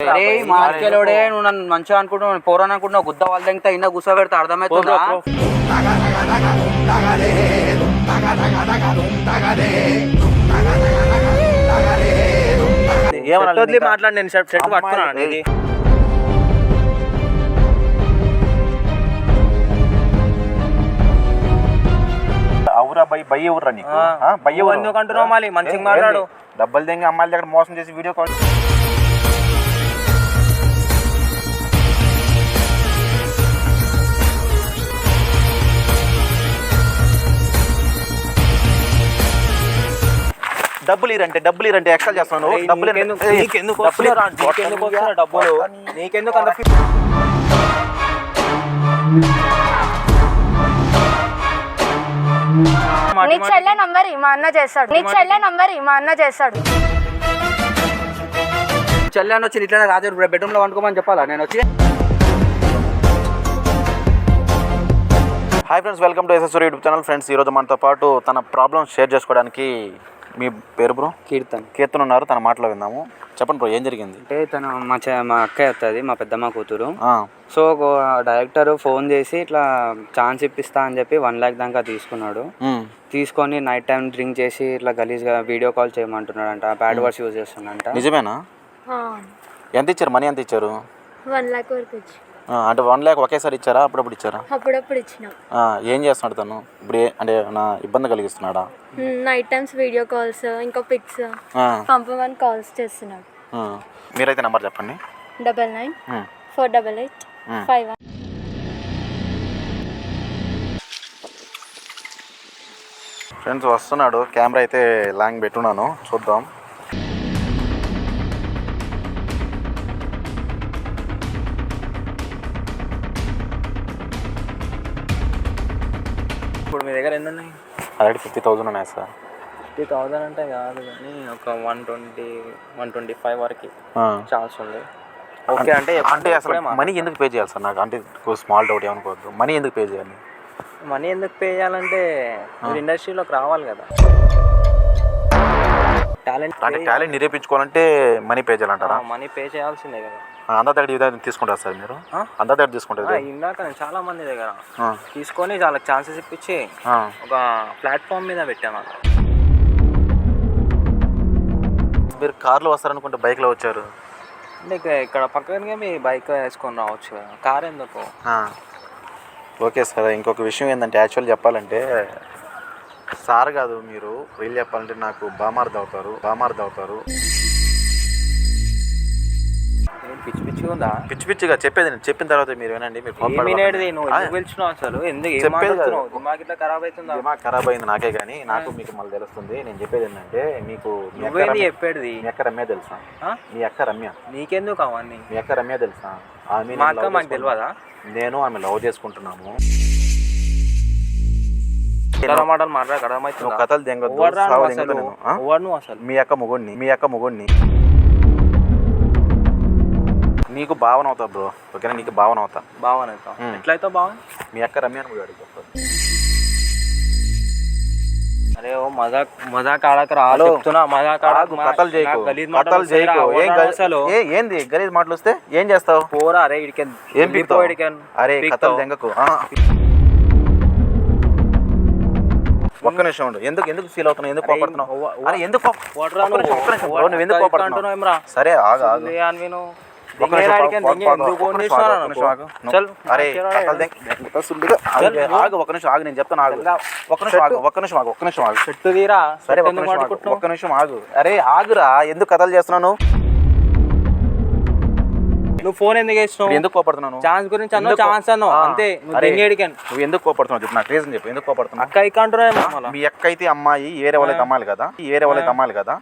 అరే మార్కెలోడే నువ్వు నన్ను మంచిగా అనుకుంటున్నావు పోరాని అనుకుంటున్నావు గుద్ద వాళ్ళ దగ్గర ఇన్న కూర్చోబెడితే అర్థమవుతుందా ఇంకా? మాట్లాడి నేను షర్ట్ షర్ట్ పట్టుకున్నాను అమ్మాయి- ఇది అవురా బై బై ఎవరురా నీకు ఆ. ఆ, బై నువ్వు ఎవరు? ఎందుకు అంటున్నావు మళ్ళీ? మంచిగా ఏ- మాట్లాడు. డబ్బులు దెంగి అమ్మాయిల దగ్గర మోసం చేసి వీడియో కాల్ డబ్బులు ఇరంటే డబ్బులు ఇరంటే ఎక్స్ట్రా చేస్తున్నాను ఏయ్, డబ్బులు నీకెందుకు- డబ్బులు? నీకెందుకు డబ్బులు? నీకెందుకు అంత నీ చెల్లె నంబర్ మా అన్న చేస్తాడు. నీ చెల్లె నంబర్ మా అన్న చేస్తాడు. చెల్లెని వచ్చి ఇట్లా రాజు బెడ్రూమ్లో వండుకోమని చెప్పాలా? నేను వచ్చి hi friends welcome to S S YouTube channel friends ఈరోజు మనతో పాటు తన ప్రాబ్లమ్ షేర్ చేసుకోవడానికి మీ పేరు బ్రో? కీర్తన్. కీర్తన్ ఉన్నారు తన మాటలో విందాము. చెప్పండి బ్రో ఏం జరిగింది? అంటే తను మా చె- మా అక్కయ్య వస్తుంది మా పెద్దమ్మ కూతురు. ఆ, సో డైరెక్టర్ ఫోన్ చేసి ఇట్లా ఛాన్స్ ఇప్పిస్తా అని చెప్పి వన్ ల్యాక్ దాకా తీసుకున్నాడు. తీసుకొని నైట్ టైం డ్రింక్ చేసి ఇట్లా గలీజ్గా వీడియో కాల్ చేయమంటున్నాడంట బ్యాడ్ వర్డ్స్ యూజ్ చేస్తున్నాడంట. నిజమేనా? ఎంత ఇచ్చారు? మనీ ఎంత ఇచ్చారు? వన్ లాక్ వరకు అంటే వన్ ల్యాక్ ఒకేసారి ఇచ్చారా? అప్పుడప్పుడు ఇచ్చారా? అప్పుడప్పుడు ఇచ్చినాం. ఏం చేస్తున్నాడు తను? ఇప్పుడు అంటే నా ఇబ్బంది కలిగిస్తున్నాడా? నైట్ టైమ్స్ వీడియో కాల్స్ ఇంకా పిక్స్ పంపమని కాల్స్ చేస్తున్నాడు. మీరైతే నెంబర్ చెప్పండి. Double nine four double eight. Five one friends వస్తున్నాడు. కెమెరా అయితే లాంగ్ పెట్టున్నాను. చూద్దాం. దగ్గర ఎన్ని ఉన్నాయి ఆల్రెడీ ఫిఫ్టీ థౌసండ్ ఉన్నాయి సార్. ఫిఫ్టీ థౌసండ్ అంటే కాదు కానీ ఒక one twenty one twenty five వరకు. ఛాన్స్ ఉంది. ఓకే అంటే అంటే అసలు మనీ ఎందుకు పే చేయాలి సార్ నాకు? అంటే స్మాల్ డౌట్ ఏమనుకోవద్దు. మనీ ఎందుకు పే చేయాలి? మనీ ఎందుకు పే చేయాలంటే మీరు ఇండస్ట్రీలోకి రావాలి కదా. టాలెంట్ అంటే టాలెంట్ నిరూపించుకోవాలంటే మనీ పే చేయాలంటారా? మనీ పే చేయాల్సిందే కదా. అందా దగ్గర తీసుకుంటారు సార్ మీరు? ఆ? అందా దగ్గర తీసుకుంటారు ఇందాక నేను చాలా మంది దగ్గర తీసుకొని వాళ్ళకి ఛాన్సెస్ ఇప్పించి. ఒక ప్లాట్ఫామ్ మీద పెట్టాను మీరు కార్లో వస్తారనుకుంటే బైక్లో వచ్చారు. అంటే ఇక ఇక్కడ పక్కనే మీ బైక్ వేసుకొని రావచ్చు కదా. కార్ ఎందుకు. ఓకే సార్ ఇంకొక విషయం ఏంటంటే యాక్చువల్ చెప్పాలంటే సార్ కాదు మీరు వీళ్ళు చెప్పాలంటే నాకు బామార్ది అవుతారు బామార్ది అవుతారు. పిచ్చి పిచ్చిగా ఉందా? పిచ్చి పిచ్చిగా చెప్పేది నేను. చెప్పిన తర్వాత మీరు వినండి మీరు. ఏమినేది నువ్వు? ఎందుకు పిలిచినావు అసలు? ఎందుకు? చెప్పేది దిమాగ్ ఇట్లా ఖరాబ్ అవుతుందా? దిమాగ్ ఖరాబ్ అయింది నాకే కానీ నాకు మీకు మళ్ళీ తెలుస్తుంది. నేను చెప్పేది ఏంటంటే మీకు నువ్వేంది చెప్పేది? మీ అక్క రమ్య తెలుసా? మీ అక్క రమ్య. నీకెందుకు అవన్నీ? మీ అక్క రమ్య తెలుసా? ఆమె మా అక్క మాకు. తెలియదా నేను ఆమె లవ్ చేసుకుంటున్నాము మాటలు మాట్లాడక అర్థమవుతుందా? కథలు దెంగొద్దు సావు మీ అక్క మొగుడిని మీ అక్క మొగుడిని నీకు భావన అవుతా బ్రో. ఓకేనా? నీకు భావన అవుతా బావన్ అవుతావు ఉమ్. ఎట్లయితే బావన్ మీ అక్క రమ్య అని కూడా అడిగి అరే ఓ మజాక్ మజాక్ ఆడక రా హలో. చెప్తున్నా మజాక్ ఆడక కథలు చేయకు. కథలు చేయకు. ఏం అసలు? ఏ ఏంది? గలీజ్ మాటలు వస్తే ఏం చేస్తావు? పోరా అరే ఇడికెన్ ఏం పీకుతావు? అరే కథలు దెంగకు ఆ. ఒక్క నిమిషం ఉండు. ఎందుకు ఎందుకు ఫీల్ అవుతున్నావు? ఎందుకు కోపడుతున్నావు? అరే ఎందుకు కోప- వాడరా ఒక్క నిమిషం, ఒక్క నిమిషం, బ్రో, నువ్వు ఎందుకు కోపడుతున్నావు? సరే ఆగు ఆగు. నిమిషం, ఆగు, ఆగు నేను చెప్తాను ఆగు. ఒక్క నిమిషం ఆగు ఒక్క నిమిషం ఆగు నిమిషం ఆగు. చెట్టు తీరా సరే ఎందుకు నిమిషం ఆగు నిమిషం అరే ఆగురా ఎందుకు కథలు చేస్తున్నావు నువ్వు ఫోన్ ఎందుకు వేసినావు? ఎందుకు కోపడుతున్నాను? ఛాన్స్ గురించి ఎందుకు? ఛాన్స్ అన్నావు. అంతే నువ్వు ఎందుకు కోపడుతున్నావు చెప్పు నాకు రీజన్ చెప్పు ఎందుకు కోపడుతున్నావు? అక్క ఇక్క అంటున్నావు మళ్ళా. మీ అక్క అయితే అమ్మాయి వేరే వాళ్ళైతే అమ్మాయిలు కదా? ఈ వేరే వాళ్ళైతే అమ్మాయిలు కదా?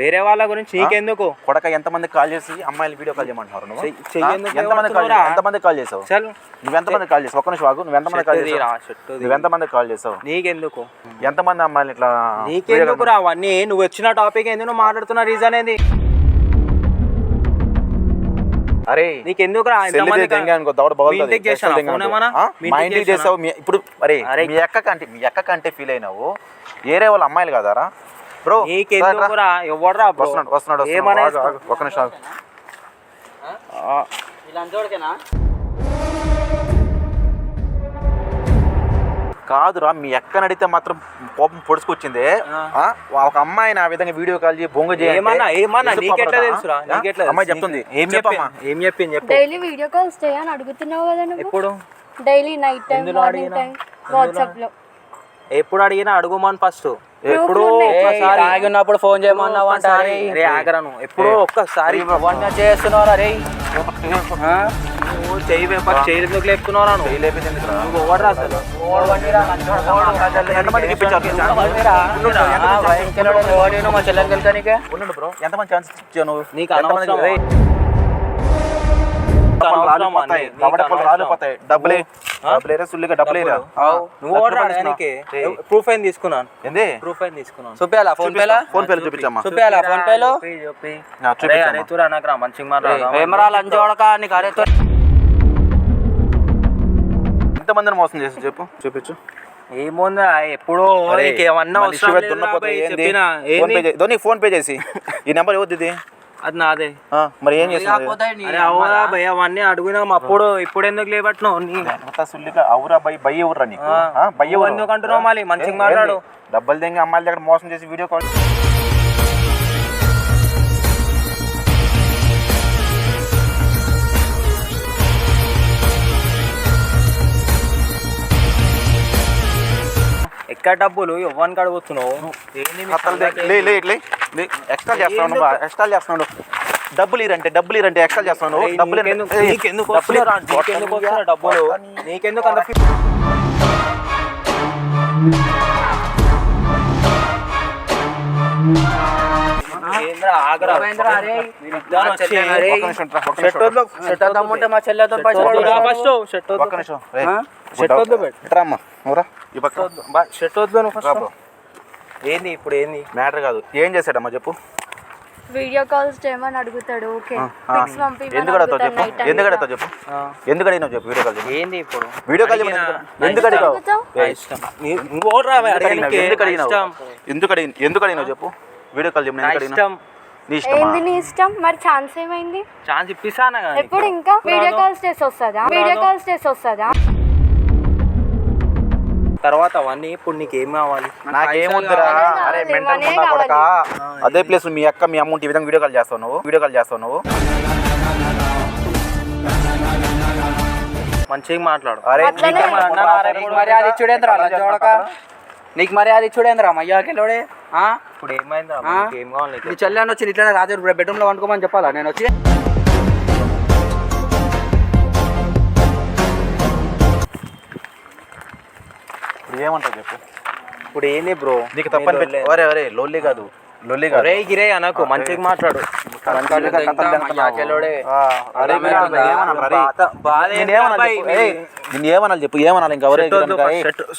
వేరే వాళ్ళ గురించి నీకెందుకు? కొడక ఎంతమంది కాల్ చేసి అమ్మాయిలు వీడియో కాల్ చేయమంటున్నారు నువ్వు? ఎందుకు ఎంతమంది కాల్? ఎంతమంది కాల్ చేసావు? చల్. నువ్వు ఎంతమంది కాల్ చేసావు? ఒక్క నిమిషం ఆగు. నువ్వు ఎంతమంది కాల్ చేసావు. నువ్వు ఎంతమంది కాల్ చేసావు? నీకెందుకు? ఎంతమంది అమ్మాయిలు ఇట్లా నీకెందుకు రా అవన్నీ? నువ్వు వచ్చిన టాపిక్ ఎందుకు నువ్వు మాట్లాడుతున్న రీజన్ ఏంది? అరే ఇంటికి ఇంటికి చేసావు. ఇప్పుడు అరే అరే. మీ అక్క కంటే మీ అక్క కంటే ఫీల్ అయినావు. వేరే వాళ్ళ అమ్మాయిలు కదారా? బ్రో నీకెందుకురా ఎవడరా బ్రో వస్తున్నాడు వస్తున్నాడు వస్తున్నాడు. ఏమనే ఆగు, ఆగు. ఒక్క నిమిషం ఆగు. కాదురా మీ ఎక్కని అడిగితే మాత్రం కోపం పొడుచుకొచ్చింది ఆ? ఒక అమ్మాయి నా విధంగా వీడియో కాల్ చేసి బొంగ చేయండి ఏమన్నా ఏమన్నా ఎందుకు నీకెట్లా కోపడతా? తెలుసురా ఆ? నీకెట్లా తెలుసు? అమ్మాయి చెప్తుంది ఏం చెప్పమ్మా. చెప్పింది ఏం చెప్పింది చెప్పు డైలీ వీడియో కాల్స్ చేయని అడుగుతున్నావు కదా నువ్వు ఎప్పుడు డైలీ నైట్ టైం ఎందులో మార్నింగ్ అడిగినా? టైం వాట్సాప్లో ఎప్పుడు అడిగినా అడుగుమని ఫస్ట్ ఎప్పుడు. ఒక్కసారి తాగి ఉన్నప్పుడు ఫోన్ చేయమన్నావు అంట ఒక్కసారి రే ఆగరాను. ఎప్పుడో ఒక్కసారి అవన్నీ చేస్తున్నారా రే. నువ్వు చెయ్యి లేపుతున్నావురా నువ్వు? నువ్వు ఎవడురా అసలు? మా చెల్లెని ఉండండి బ్రో. ఎంతమంది ఛాన్స్ ఇచ్చావు నువ్వు? నీకు ఎంతమందికి? డబ్బులే ఆ? డబ్బులేరా సుల్లిగా డబ్బులేరా నువ్వు ఓడరా దానికి ప్రూఫ్ అయిన తీసుకున్నాను? ఏంది? ప్రూఫ్ అయిన తీసుకున్నాను? చూపించాలా ఫోన్ పేలా? ఫోన్ పేలు చూపించమ్మా. చూపించాలా ఫోన్ పేలో? చెప్పి, చెప్పి. ఆ, అరే, చూపించమ్మా. అరే, తూరా నాకు రా, మంచిగా మాట్లాడదాం. ఏమరా లంచ్ కొడక నీకు? అరే ఎంతమందిని మోసం చేసి చెప్పు? చూపించు. ఏముందా ఎప్పుడో ఏమన్నా ఫోన్ పే చేసి. ఈ నెంబర్ ఎవరిది ఇది? అది నాదే. ఆ, మరి ఏం చేస్తుంది అరే అవునా భయ అవన్నీ అడిగినాం అప్పుడు ఇప్పుడు ఎందుకు లేబట్టినావు సుల్లిగా అవురా నీకు? ఎవరు? ఎందుకు అంటున్నావు మళ్ళీ? మంచిగా మాట్లాడు. డబ్బులు తెంగి అమ్మాయిల దగ్గర మోసం చేసి వీడియో కాల్ ఎక్కడ డబ్బులు? ఎవరికి అడుగుతున్నావు? ఏంది ఎక్స్ట్రా చేస్తున్నావు నువ్వు ఎక్స్ట్రా చేస్తున్నావు నువ్వు. డబ్బులు ఇరంటే డబ్బులు ఇరంటే ఎక్స్ట్రా చేస్తున్నావు. ఏయ్, డబ్బులు నీకెందుకు డబ్బులు నీకెందుకు అంత. ఏంది ఇప్పుడు ఏంది? మ్యాటర్ కాదు. ఏం చేశాడమ్మా చెప్పు. వీడియో కాల్స్ చేయమని అడుగుతాడు ఓకే. పిక్స్ పంపిమని ఎందుకు అడుగుతావు అడుగుతాడు చెప్పు? ఎందుకు అడుగుతావు చెప్పు. ఎందుకు అడిగినావు చెప్పు వీడియో కాల్ ఏంది ఇప్పుడు? వీడియో కాల్ ఎందుకు అడిగావు? నువ్వు ఓడరా ఎందుకు అడిగినావు? అడగనీకే. ఎందుకు అడిగి ఎందుకు అడిగినావు చెప్పు? వీడియో కాల్ చెప్పు నా ఎందుకు అడిగినావు? ఇష్టం. ఏంది నీ ఇష్టం? మరి ఛాన్స్ ఏమైంది? ఛాన్స్ ఇప్పిస్తానా? ఎప్పుడు ఇంకా? వీడియో కాల్స్ చేసి వస్తుందా? వీడియో కాల్స్ చేసి వస్తుందా? తర్వాత అవన్నీ ఇప్పుడు నీకు ఏం కావాలి నాకేముందిరా అరే మెంటల్ కొడక. అదే ప్లేస్ మీ అక్క మీ అమ్మ ఈ విధంగా వీడియో కాల్ చేస్తావు నువ్వు? వీడియో కాల్ చేస్తావు నువ్వు? మంచిగా మాట్లాడు. అరే? మర్యాద ఇచ్చుడేంద్రా లంచ్ కొడక నీకు మర్యాద ఇచ్చుడేంద్రా మయ్యాకెళ్ళోడే ఇప్పుడు ఏమైంది? ఏం కావాలి నీ చెల్లెని వచ్చి ఇట్లనే రాజు బెడ్రూమ్లో వండుకోమని చెప్పాలా? నేను వచ్చి ఏమంటావు చెప్పు. ఇప్పుడు ఏంది బ్రో? నీకు తప్పని పెట్టి ఒరే ఒరే లొల్లి కాదు. లొల్లి కాదు. రే గిరే అనకు మంచిగా మాట్లాడు. నిన్ను ఏమనాలి చెప్పు? ఏమనాలి ఇంకా?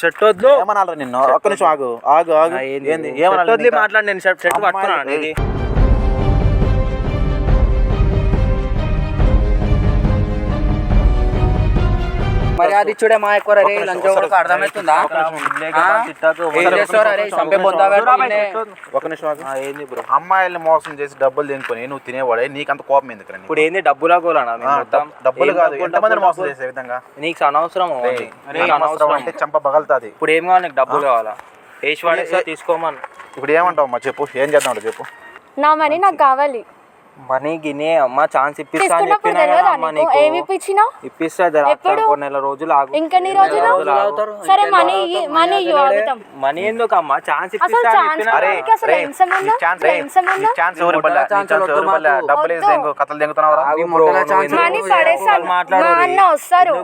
షర్ట్ వద్దు, ఏమనాలి నిన్ను? ఒక్క నిమిషం ఆగు. ఆగు ఆగు. ఏంది? ఏమనాలి? మాట్లాడు నేను. షర్ట్ పట్టుకున్నాను ఇది మర్యాద ఇచ్చుడే మా ఎక్కువ రే లంచ్ కొడక అర్థమవుతుందా ఏం చంపే బ్రో? అమ్మాయిల్ని మోసం చేసి డబ్బులు తినుకొని నువ్వు తినేవాడే నీకంత కోపం ఎందుకు నీకు? ఇప్పుడు ఏంది డబ్బులా డబ్బులు కాదు ఎంతమందిని మోసం చేసే విధంగా? నీకు అనవసరం నీకు నీకు అంటే చంప పగలుతుంది. ఇప్పుడు ఏం కావాలి నీకు? డబ్బులు కావాలా? వేసి వాడేస్తా తీసుకోమని. ఇప్పుడు ఏమంటావు అమ్మా? చెప్పు ఏం చేద్దాం చెప్పు. నా మనీ నాకు కావాలి. మనీ గినే అమ్మ ఛాన్స్ ఇప్పిస్తా అని తీసుకున్నప్పుడు చెప్పినా కదా తెలియదా అమ్మ నీకు? నీకు? ఏమి ఇప్పించినావు ఇప్పిస్తా జర ఎప్పుడు? కొన్ని నెల రోజులు ఆగు. ఇంకెన్ని రోజులు? ఆగుతారు. సరే మనీ మనీ ఇయ్యి, ఆగుతాం మనీ ఎందుకు అమ్మ ఛాన్స్ ఇప్పిస్తా అని చెప్పినా? అరే రే, ఛాన్స్ రే, ఛాన్స్ ఎవరి ఛాన్స్ ఎవరి డబ్బులు కథలు ఛాన్స్ మనీ పడేసాను. మా అన్న వస్తారు.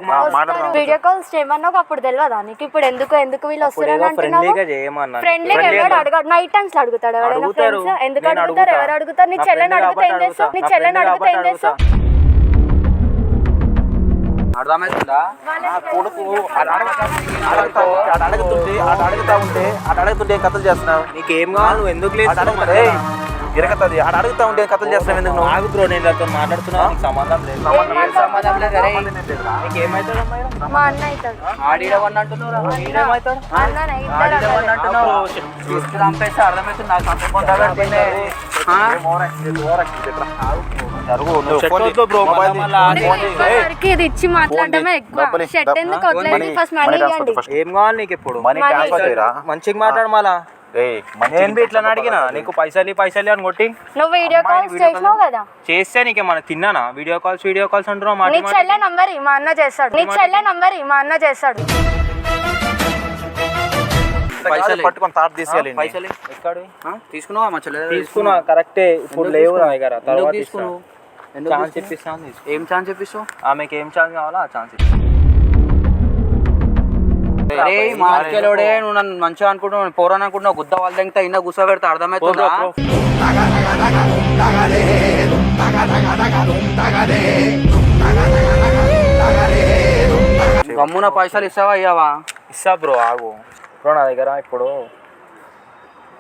వీడియో కాల్స్ చేయమన్నావు అప్పుడు తెలియదా నీకు? ఇప్పుడు ఎందుకు ఎందుకు వీళ్ళు వస్తారు అంటున్నావు? ఫ్రెండ్లీగా చేయమన్నా ఫ్రెండ్లీ ఎవరు అడగాడు? నైట్ టైమ్స్ అడుగుతాడు ఎవరైనా. ఫ్రెండ్స్ ఎందుకు అడుగుతారు? అడుగుతా. ఎవరు అడుగుతారు? నీ చెల్లెని అడిగితే చేస్తావు నీ అడుగుతా. చెల్లెని నా అడిగితే ఏం friend చేస్తావు అర్థమవుతుందా కొడుకు అడగతా అడుగుతుంటే ఉంటే అడుగుతుంటే కథలు చేస్తున్నావు? నీకేం కావాలి? నువ్వు ఎందుకు లేదు ఇరకతుంది ఆడ అడుగుతా ఉంటే కథలు చేస్తాం ఎందుకు నువ్వు? ఆగు బ్రో నేను నాతో మాట్లాడుతున్నా నీకు సంబంధం లేదు. ఏం సంబంధం లేదు? రే. నీకు ఏమవుతాడు అమ్మాయి? మా అన్న అవుతాడు. ఆడిడవని అంటున్నావు ఇద్దరు ఆడిడవని అంటున్నావు చంపేస్తే అర్థమవుతుంది నాకు ఇచ్చి మాట్లాడటమే ఎక్కువ. డబ్బులు- షర్ట్ డబ్బు- ఎందుకు మనీ- వదిలేదు ఫస్ట్ మనీ మనీ ట్రాన్స్ఫర్ ఇవ్వండి ఫస్ట్. ఏం కావాలి నీకు ఇప్పుడు? Money money. ట్రాన్స్ఫర్ చేయరా మంచిగా మాట్లాడు మళ్ళా. ఏయ్, మంచిగా నేను ఇట్లా అడిగినా? నీకు పైసలు పైసలు అని కొట్టి? నువ్వు వీడియో కాల్స్ చేసినావు కదా? చేస్తే నీకేమన్నా తిన్నానా? వీడియో కాల్స్ వీడియో కాల్స్ అంటున్నావు మాట నీ చెల్లె నంబర్ మా అన్న చేస్తాడు. నీ చెల్లె నంబర్ మా అన్న చేస్తాడు. పైసలు పట్టుకొని తాట తీసేయాలి పైసలు ఎక్కడ? తీసుకున్నావా మా చెల్లె? తీసుకున్నా కరెక్టే ఇప్పుడు లేవు నా? దగ్గర ఎందుకు తర్వాత తీసుకున్నావు? ఏం ఛాన్స్ చెప్పిస్తావు? ఆమెకి ఏం ఛాన్స్ కావాలో ఆ ఛాన్స్ అరే మార్కెలోడే నువ్వు నన్ను మంచిగా అనుకుంటున్నావు పోరాని అనుకుంటున్నావు గుద్ద వాళ్ళ దగ్గర ఇన్న గుస పెడితే అర్థమవుతుందా? గమ్మున పైసలు ఇస్తావా అయ్యావా ఇస్తా బ్రో ఆగు. బ్రో నా దగ్గర ఇప్పుడు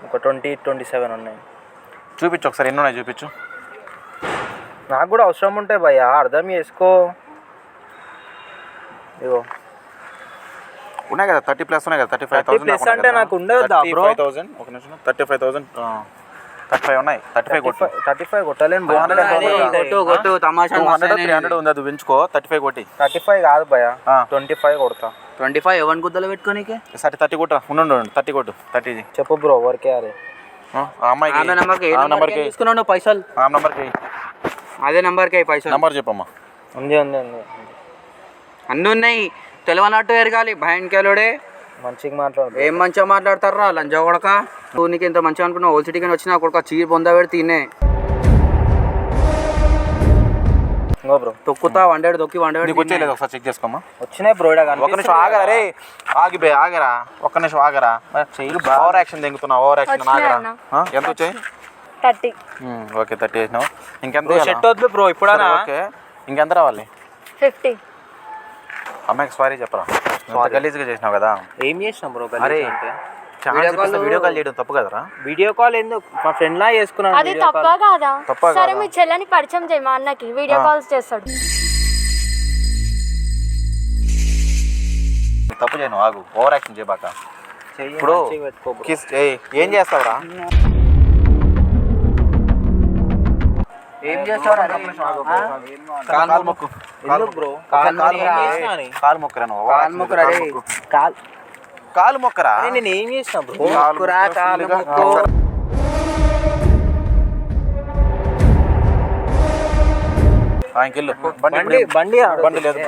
ఒక ట్వంటీ ట్వంటీ సెవెన్ ఉన్నాయి. చూపించు ఒకసారి ఎన్ని ఉన్నాయి చూపించు. నాకు కూడా అవసరం ఉంటాయి భయ్యా అర్థం చేసుకో. ఇగో ఉన్నాయి కదా థర్టీ ప్లస్ ఉన్నాయి కదా థర్టీ ఫైవ్ 30 plus అంటే నాకు ఉండదా bro? ఫైవ్ థౌసండ్ ఒక నిమిషం thirty five thousand thirty five ఉన్నాయి. థర్టీ ఫైవ్ కొట్టు. థర్టీ ఫైవ్ కొట్టలేను. కొట్టు తమాషా టూ హండ్రెడ్ త్రీ హండ్రెడ్ ఉంది అది పెంచుకో థర్టీ ఫైవ్ కొట్టి. థర్టీ ఫైవ్ కాదు. ట్వంటీ ఫైవ్ కొడతా. ట్వంటీ ఫైవ్ ఎవరి గుద్దలు పెట్టుకోనికి సరే థర్టీ కొట్టు థర్టీ కొట్టు థర్టీ చెప్పు బ్రో ఎవరికే అరే అమ్మాయికి ఆమె నెంబర్కి నెంబర్కి పైసలు? నెంబర్కి. అదే నెంబర్కి పైసలు? నెంబర్ చెప్పమ్మా. ఉంది ఉంది ఉంది. అన్నీ ఉన్నాయి. తెలియనట్టు ఎరగాలి. భయంకరుడే. మంచిగా మాట్లాడు. ఏం మంచిగా మాట్లాడతారా లంజా కొడక. నువ్వు నీకు ఇంత మంచిగా అనుకున్నావు. ఓల్ సిటీకి వచ్చినా కొడుక చీర పొంద పెడి తినే. ఇంకో బ్రో. తొక్కుతా వండాడు తొక్కి వండాడు నీకు వచ్చేయలేదు ఒకసారి చెక్ చేసుకోమ్మా. వచ్చినాయి బ్రో ఒక్క నిమిషం ఆగరా రే ఆగి బే ఆగరా. ఒక్క నిమిషం ఆగరా. ఓవర్ యాక్షన్ తెంగుతున్నావు ఓవర్ యాక్షన్ ఆగరా. ఎంత వచ్చాయి? థర్టీ. ఓకే థర్టీ వేసినావు. ఇంకెంత? షర్ట్ వద్దు బ్రో ఇప్పుడనా? ఓకే. ఇంకెంత రావాలి? ఫిఫ్టీ. అమ్మాయికి సారీ చెప్పరా. నువ్వు గలీజ్గా చేసినావు కదా. ఏం చేసినాం బ్రో అరే అంటే వీడియో కాల్ చేయడం తప్పు కదరా? వీడియో కాల్ ఎందుకు? మా ఫ్రెండ్ లా చేసుకున్నాను అది వీడియో తప్ప కాదా? సరే? మీ చెల్లెని పరిచయం చేయి మా అన్నకి? వీడియో. కాల్స్ చేస్తాడు. తప్పు చేయను ఆగు. ఓవర్ యాక్షన్ చేయబాక. ఇప్పుడు. కిస్ ఏం చేస్తావురా? ఏం చేస్తావు కాలు మొక్కు. ఎందుకు బ్రో? కాలు మొక్కరా నువ్వు? కాలు మొక్కురా? రే. కాల్ కాలు. మొక్కరా? అరే నేను ఏం చేసిన బ్రో? కాలు మొక్కురా, కాలు మొక్కు. బండి బండి బండి లేదు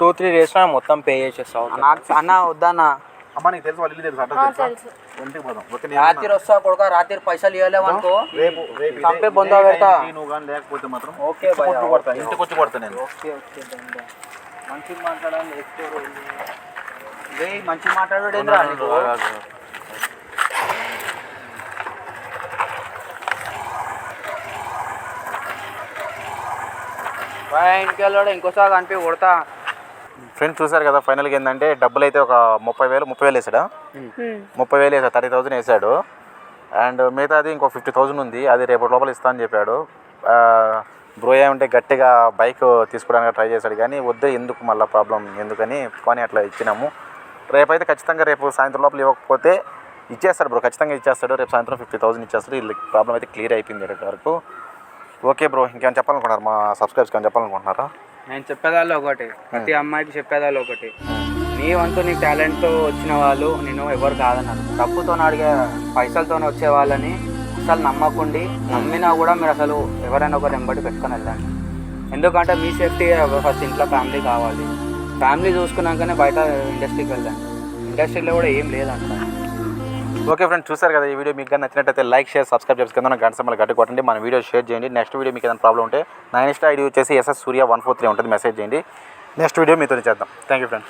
టూ త్రీ డేస్ మొత్తం పే చేసేస్తావు నాకు అన్న వద్దన్న. అమ్మా నీకు తెలుసు వాళ్ళు ఇల్లు తెలుసు అడ్రస్ తెలుసా? ఇంటికి పోదాం ఓకే నేను రాత్రి వస్తా కొడుక రాత్రి పైసలు ఇవ్వలేవు అనుకో. రేపు రేపు ఇదే- చంపే బొందా పెడతా. ఈ నువ్వు కానీ లేకపోతే మాత్రం ఓకే ఇంటికి భయ్యా, వచ్చి కొడతా ఇంటికి వచ్చి కొడతా నేను. ఓకే. మంచిగా మాట్లాడాలి ఎక్కువ రోజులు. రేయ్, మంచి మాట్లాడేంద్రా నీకు? బాయ్ ఇంటికి వెళ్ళాడు ఇంకోసారి కనిపి కొడతా. ఫ్రెండ్స్ చూసారు కదా ఫైనల్గా ఏంటంటే డబ్బులు అయితే ఒక ముప్పై వేలు ముప్పై వేలు వేసాడా. ముప్పై వేలు వేసాడు థర్టీ థౌసండ్ వేసాడు. అండ్ మిగతాది ఇంకో ఫిఫ్టీ థౌసండ్ ఉంది అది రేపటి లోపల ఇస్తా అని చెప్పాడు. బ్రో ఏమంటే గట్టిగా బైక్ తీసుకోవడానికి ట్రై చేశాడు కానీ వద్దు ఎందుకు మళ్ళీ ప్రాబ్లం ఎందుకని కొని అట్లా ఇచ్చినాము. రేపైతే ఖచ్చితంగా రేపు సాయంత్రం లోపల ఇవ్వకపోతే ఇచ్చేస్తాడు బ్రో ఖచ్చితంగా ఇచ్చేస్తాడు. రేపు సాయంత్రం ఫిఫ్టీ థౌసండ్ ఇచ్చేస్తాడు. వీళ్ళకి ప్రాబ్లం అయితే క్లియర్ అయిపోయింది ఇక్కడ వరకు. ఓకే బ్రో ఇంకేమైనా చెప్పాలనుకుంటున్నారు? మా సబ్స్క్రైబ్స్ కానీ చెప్పాలనుకుంటున్నారా? నేను చెప్పేదాళ్ళు ఒకటి. ప్రతి అమ్మాయికి చెప్పేదాళ్ళు ఒకటి. నీ వంతు నీ టాలెంట్తో వచ్చిన వాళ్ళు నేను ఎవరు కాదన్నారు. డబ్బుతో అడిగే పైసలతో వచ్చే వాళ్ళని అసలు నమ్మకుండి నమ్మినా కూడా మీరు అసలు ఎవరైనా ఒకరు వెంబడి పెట్టుకొని వెళ్ళండి. ఎందుకంటే మీ సేఫ్టీ ఫస్ట్ ఇంట్లో ఫ్యామిలీ కావాలి. ఫ్యామిలీ చూసుకున్నాకనే బయట ఇండస్ట్రీకి వెళ్ళండి. ఇండస్ట్రీలో కూడా ఏం లేదంట. ఓకే ఫ్రెండ్స్ చూసారు కదా ఈ వీడియో మీకు కానీ నచ్చినట్టయితే లైక్ షేర్ సబ్స్క్రైబ్ చేసుకుందాం గంట సమయంలో గట్టి కొట్టండి. మన వీడియో షేర్ చేయండి. నెక్స్ట్ వీడియో మీకు ఏదైనా ప్రాబ్లం ఉంటే నా ఇన్స్టా ఐడి వచ్చేసి SS Surya one four three ఉంటుంది. మెసేజ్ చేయండి. నెక్స్ట్ వీడియో మీతో చేద్దాం. Thank you friends